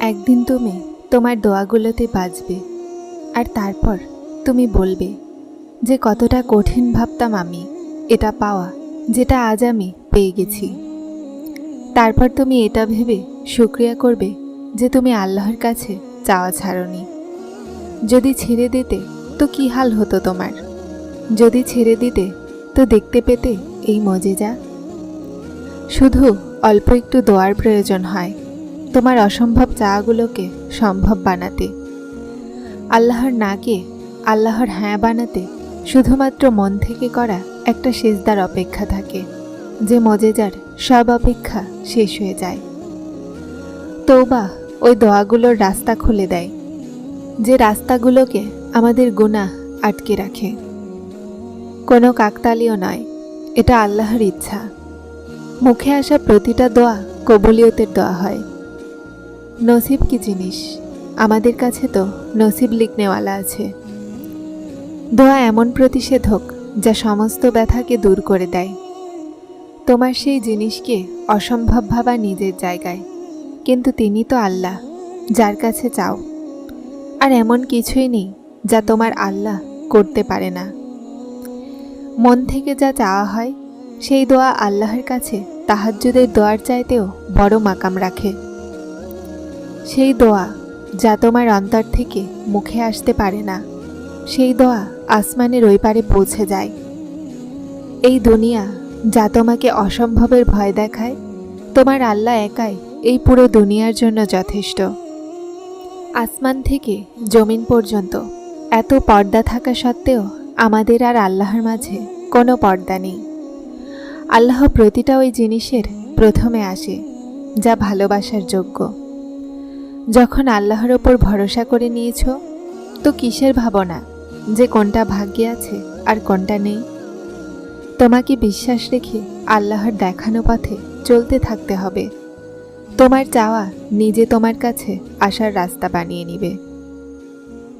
একদিন তুমি তোমার দোয়াগুলোতে বাজবে, আর তারপর তুমি বলবে যে কতটা কঠিন ভাবতাম আমি এটা পাওয়া, যেটা আজ আমি পেয়ে গেছি। তারপর তুমি এটা ভেবে শুক্রিয়া করবে যে তুমি আল্লাহর কাছে চাওয়া ছাড়নি। যদি ছেড়ে দিতে, তো কি হাল হতো তোমার? যদি ছেড়ে দিতে, তো দেখতে পেতে এই মজেজা? শুধু অল্প একটু দোয়ার প্রয়োজন হয়। তোমার অসম্ভব চাওয়াগুলোকে সম্ভব বানাতে। আল্লাহর নাকে, আল্লাহর হ্যাঁ বানাতে শুধুমাত্র মন থেকে করা একটা সেজদার অপেক্ষা থাকে, যে মজেজার সব অপেক্ষা শেষ হয়ে যায়। তৌবা ওই দোয়াগুলোর রাস্তা খুলে দেয়, যে রাস্তাগুলোকে আমাদের গুণা আটকে রাখে। কোনো কাকতালীয় নয়, এটা আল্লাহর ইচ্ছা। মুখে আসা প্রতিটা দোয়া কবুলিয়তের দোয়া হয়। নসিব কি জিনিস? আমাদের কাছে তো নসিব লিখনেওয়ালা আছে। দোয়া এমন প্রতিষেধক যা সমস্ত ব্যথাকে দূর করে দেয়। তোমার সেই জিনিসকে অসম্ভব ভাবা নিজের জায়গায়। কিন্তু তিনি তো আল্লাহ, যার কাছে চাও। আর এমন কিছুই নেই যা তোমার আল্লাহ করতে পারে না। মন থেকে যা চাওয়া হয়, সেই দোয়া আল্লাহর কাছে তাহাজ্জুদের দোয়ার চাইতেও বড় মাকাম রাখে। সেই দোয়া যা তোমার অন্তর থেকে মুখে আসতে পারে না। সেই দোয়া আসমানের ওই পারে পৌঁছে যায়। এই দুনিয়া যা তোমাকে অসম্ভবের ভয় দেখায়, তোমার আল্লাহ একাই এই পুরো দুনিয়ার জন্য যথেষ্ট। আসমান থেকে জমিন পর্যন্ত এত পর্দা থাকা সত্ত্বেও আমাদের আর আল্লাহর মাঝে কোনো পর্দা নেই। আল্লাহ প্রতিটা ওই জিনিসের প্রথমে আসে, যা ভালোবাসার যোগ্য। যখন আল্লাহর ওপর ভরসা করে নিয়েছ, তো কিসের ভাবনা যে কোনটা ভাগ্যে আছে আর কোনটা নেই? তোমাকে বিশ্বাস রেখে আল্লাহর দেখানো পথে চলতে থাকতে হবে। তোমার চাওয়া নিজে তোমার কাছে আসার রাস্তা বানিয়ে নিবে।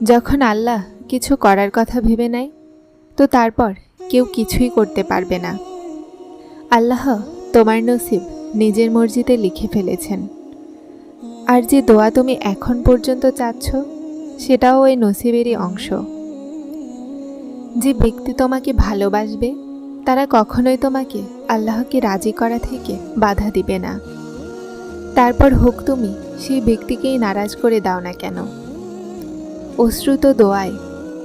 যখন আল্লাহ কিছু করার কথা ভেবে নেয়, তো তারপর কেউ কিছুই করতে পারবে না। আল্লাহ তোমার নসিব নিজের মর্জিতে লিখে ফেলেছেন। আর যে দোয়া তুমি এখন পর্যন্ত চাচ্ছ, সেটাও ওই নসিবেরই অংশ। যে ব্যক্তি তোমাকে ভালোবাসবে, তারা কখনোই তোমাকে আল্লাহকে রাজি করা থেকে বাধা দিবে না। তারপর হোক তুমি, সেই ব্যক্তিকেই নারাজ করে দাও না কেন। অশ্রুত দোয়ায়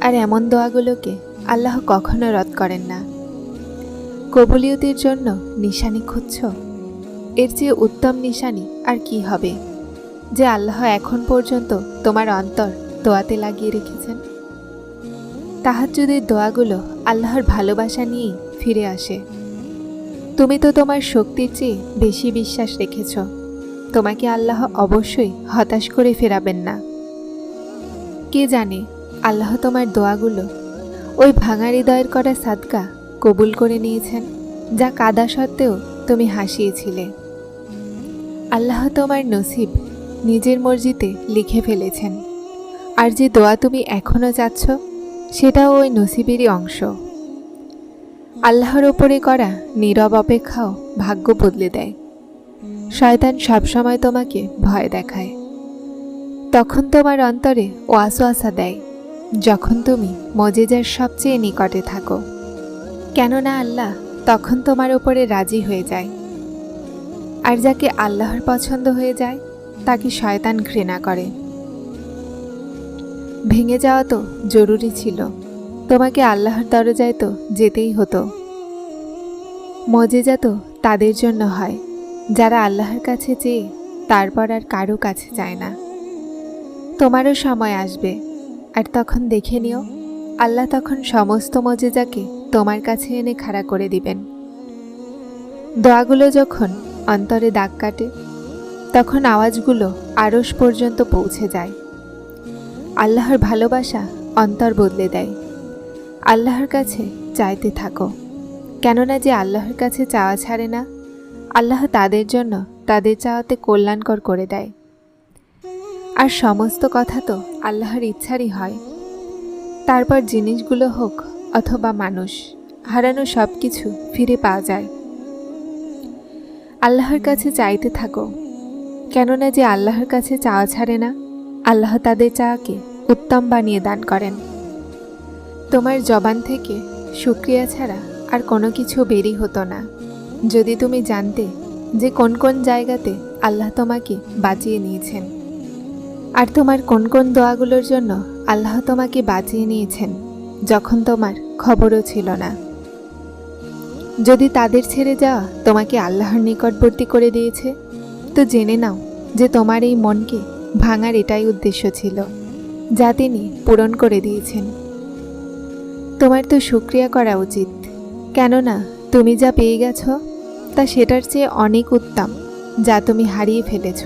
আর এমন দোয়াগুলোকে আল্লাহ কখনো রদ করেন না। কবুলিয়তের জন্য নিশানি খুঁজছ? এর চেয়ে উত্তম নিশানি আর কি হবে? যে আল্লাহ এখন পর্যন্ত তোমার অন্তর দোয়াতে লাগিয়ে রেখেছেন। তাহাজ্জুদের দোয়াগুলো আল্লাহর ভালোবাসা নিয়েই ফিরে আসে। তুমি তো তোমার শক্তির চেয়ে বেশি বিশ্বাস রেখেছ। তোমাকে আল্লাহ অবশ্যই হতাশ করে ফেরাবেন না। কে জানে আল্লাহ তোমার দোয়াগুলো ওই ভাঙা হৃদয়ের করা সাদকা কবুল করে নিয়েছেন, যা কাদা সত্ত্বেও তুমি হাসিয়েছিলে। আল্লাহ তোমার নসিব নিজের মর্জিতে লিখে ফেলেছেন। আর যে দোয়া তুমি এখনও চাচ্ছ, সেটাও ওই নসিবেরই অংশ। আল্লাহর ওপরে করা নীরব অপেক্ষাও ভাগ্য বদলে দেয়। শয়তান সবসময় তোমাকে ভয় দেখায়। তখন তোমার অন্তরে ওয়াসওয়াসা দেয়, যখন তুমি মজেজার সবচেয়ে নিকটে থাকো। কেননা আল্লাহ তখন তোমার ওপরে রাজি হয়ে যায়। আর যাকে আল্লাহর পছন্দ হয়ে যায় তাকে শয়তান ঘৃণা করে। ভেঙে যাওয়া তো জরুরি ছিল। তোমাকে আল্লাহর দরজায় তো যেতেই হতো। মজেজা তো তাদের জন্য হয়। যারা আল্লাহর কাছে চেয়ে, তারপর আর কারও কাছে যায় না। তোমারও সময় আসবে। আর তখন দেখে নিও, আল্লাহ তখন সমস্ত মজেজাকে তোমার কাছে এনে খাড়া করে দিবেন। দোয়াগুলো যখন অন্তরে দাগ কাটে তখন আওয়াজগুলো আড়স পর্যন্ত পৌঁছে যায়। আল্লাহর ভালোবাসা অন্তর বদলে দেয়। আল্লাহর কাছে চাইতে থাকো। কেননা যে আল্লাহর কাছে চাওয়া ছাড়ে না, আল্লাহ তাদের জন্য তাদের চাওয়াতে কল্যাণকর করে দেয়। আর সমস্ত কথা তো আল্লাহর ইচ্ছারই হয়। তারপর জিনিসগুলো হোক অথবা মানুষ, হারানো সব কিছু ফিরে পাওয়া যায়। আল্লাহর কাছে চাইতে থাকো। কেননা যে আল্লাহর কাছে চাওয়া ছাড়ে না, আল্লাহ তাদের চাওয়াকে উত্তম বানিয়ে দান করেন। তোমার জবান থেকে শুক্রিয়া ছাড়া আর কোনো কিছু বেরি হতো না। যদি তুমি জানতে যে কোন কোন জায়গাতে আল্লাহ তোমাকে বাঁচিয়ে নিয়েছেন, আর তোমার কোন কোন দোয়াগুলোর জন্য আল্লাহ তোমাকে বাঁচিয়ে নিয়েছেন, যখন তোমার খবরও ছিল না। যদি তাদের ছেড়ে যাওয়া তোমাকে আল্লাহর নিকটবর্তী করে দিয়েছে তো জেনে নাও যে তোমার এই মনকে ভাঙার এটাই উদ্দেশ্য ছিল, যা তিনি পূরণ করে দিয়েছেন। তোমার তো শুক্রিয়া করা উচিত, কেননা তুমি যা পেয়ে গেছ, তা সেটার চেয়ে অনেক উত্তম, যা তুমি হারিয়ে ফেলেছ।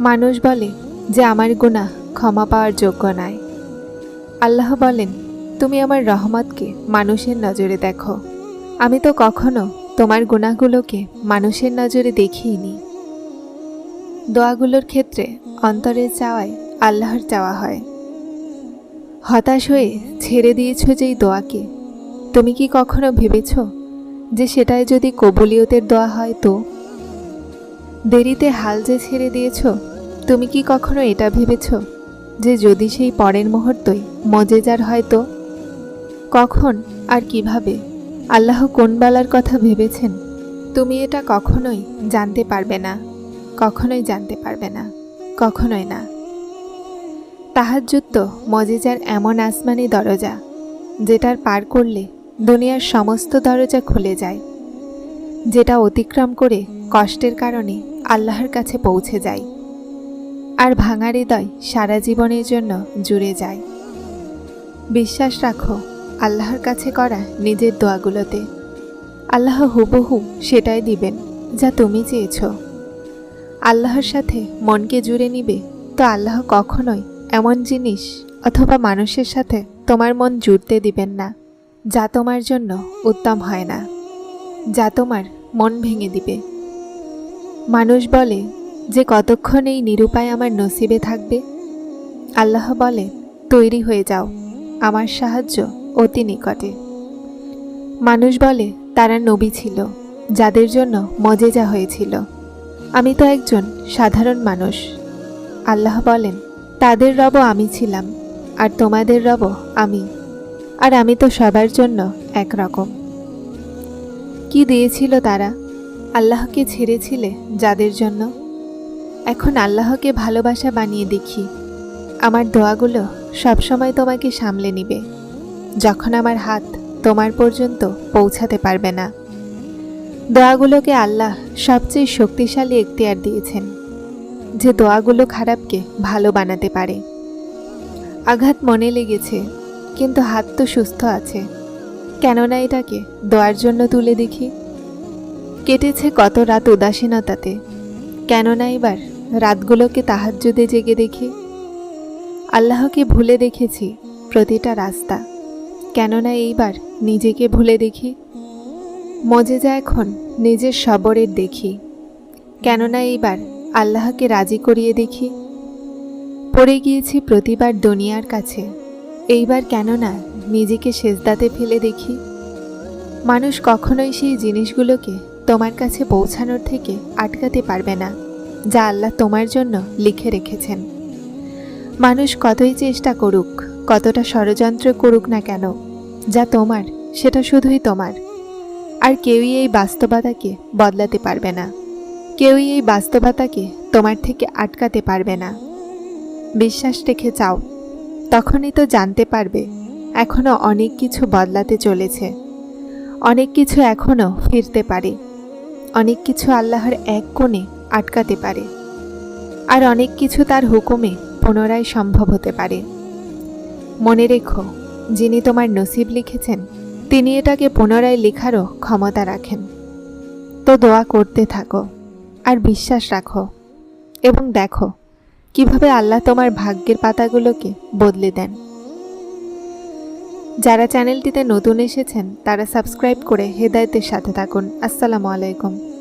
মানুষ বলে যে আমার গুণা ক্ষমা পাওয়ার যোগ্য নয়। আল্লাহ বলেন, তুমি আমার রহমতকে মানুষের নজরে দেখো। আমি তো কখনো তোমার গুণাগুলোকে মানুষের নজরে দেখিইনি। দোয়াগুলোর ক্ষেত্রে অন্তরের চাওয়ায় আল্লাহর চাওয়া হয়। হতাশ হয়ে ছেড়ে দিয়েছ যেই দোয়াকে। তুমি কি কখনো ভেবেছ যে সেটাই যদি কবুলিয়তের দোয়া হয় তো? দেরিতে হাল যে ছেড়ে দিয়েছ, তুমি কি কখনো এটা ভেবেছ যে যদি সেই পরের মুহূর্তই মজেজার হয় তো? কখন আর কীভাবে? আল্লাহ কোন বেলার কথা ভেবেছেন? তুমি এটা কখনোই জানতে পারবে না। কখনোই জানতে পারবে না। কখনোই না। তাহাজ্জুদ মজেজার এমন আসমানি দরজা, যেটার পার করলে দুনিয়ার সমস্ত দরজা খুলে যায়, যেটা অতিক্রম করে কষ্টের কারণে আল্লাহর কাছে পৌঁছে যায়, আর ভাঙা হৃদয় সারা জীবনের জন্য জুড়ে যায়। বিশ্বাস রাখো আল্লাহর কাছে করা নিজের দোয়াগুলোতে। আল্লাহ হুবহু সেটাই দিবেন যা তুমি চেয়েছ। আল্লাহর সাথে মনকে জুড়ে নিবে তো আল্লাহ কখনোই এমন জিনিস অথবা মানুষের সাথে তোমার মন জুড়তে দিবেন না, যা তোমার জন্য উত্তম হয় না, যা তোমার মন ভেঙে দিবে। মানুষ বলে, যে কতক্ষণ এই নিরুপায় আমার নসিবে থাকবে? আল্লাহ বলে, তৈরি হয়ে যাও, আমার সাহায্য অতি নিকটে। মানুষ বলে, তারা নবী ছিল, যাদের জন্য মজেজা হয়েছিল। আমি তো একজন সাধারণ মানুষ। আল্লাহ বলেন, তাদের রব আমি ছিলাম, আর তোমাদের রব আমি, আর আমি তো সবার জন্য একরকম। কি দিয়েছিল তারা? আল্লাহকে ছেড়েছিলে যাদের জন্য? এখন আল্লাহকে ভালোবাসা বানিয়ে দেখি। আমার দোয়াগুলো সবসময় তোমাকে সামলে নিবে। যখন আমার হাত তোমার পর্যন্ত পৌঁছাতে পারবে না। দোয়াগুলোকে আল্লাহ সবচেয়ে শক্তিশালী এখতিয়ার দিয়েছেন, যে দোয়াগুলো খারাপকে ভালো বানাতে পারে। আঘাত মনে লেগেছে, কিন্তু হাত তো সুস্থ আছে। কেননা এটাকে দোয়ার জন্য তুলে দেখি। কেটেছে কত রাত উদাসীনতাতে, কেননা এবার রাতগুলোকে তাহাজ্জুদে জেগে দেখি। আল্লাহকে ভুলে দেখেছি প্রতিটা রাস্তা। কেননা এইবার নিজেকে ভুলে দেখি। মজেজা এখন, নিজের সবরের দেখি। কেননা এইবার আল্লাহকে রাজি করিয়ে দেখি। পড়ে গিয়েছি প্রতিবার দুনিয়ার কাছে। এইবার কেননা নিজেকে সেজদাতে ফেলে দেখি। মানুষ কখনোই সেই জিনিসগুলোকে তোমার কাছে পৌঁছানোর থেকে আটকাতে পারবে না, যা আল্লাহ তোমার জন্য লিখে রেখেছেন। মানুষ কতই চেষ্টা করুক কতটা ষড়যন্ত্র করুক না কেন, যা তোমার, সেটা শুধুই তোমার। আর কেউই এই বাস্তবতাকে বদলাতে পারবে না। কেউই এই বাস্তবতাকে তোমার থেকে আটকাতে পারবে না। বিশ্বাস রেখে চাও, তখনই তো জানতে পারবে এখনও অনেক কিছু বদলাতে চলেছে। অনেক কিছু এখনও ফিরতে পারে। অনেক কিছু আল্লাহর এক কোণে আটকাতে পারে। আর অনেক কিছু তার হুকুমে পুনরায় সম্ভব হতে পারে। মনে রেখো, যিনি তোমার নসিব লিখেছেন, তিনি এটাকে পুনরায় লেখারও ক্ষমতা রাখেন। তো দোয়া করতে থাকো আর বিশ্বাস রাখো এবং দেখো কীভাবে আল্লাহ তোমার ভাগ্যের পাতাগুলোকে বদলে দেন। যারা চ্যানেলটিতে নতুন এসেছেন, তারা সাবস্ক্রাইব করে হেদায়তের সাথে থাকুন। আসসালামু আলাইকুম।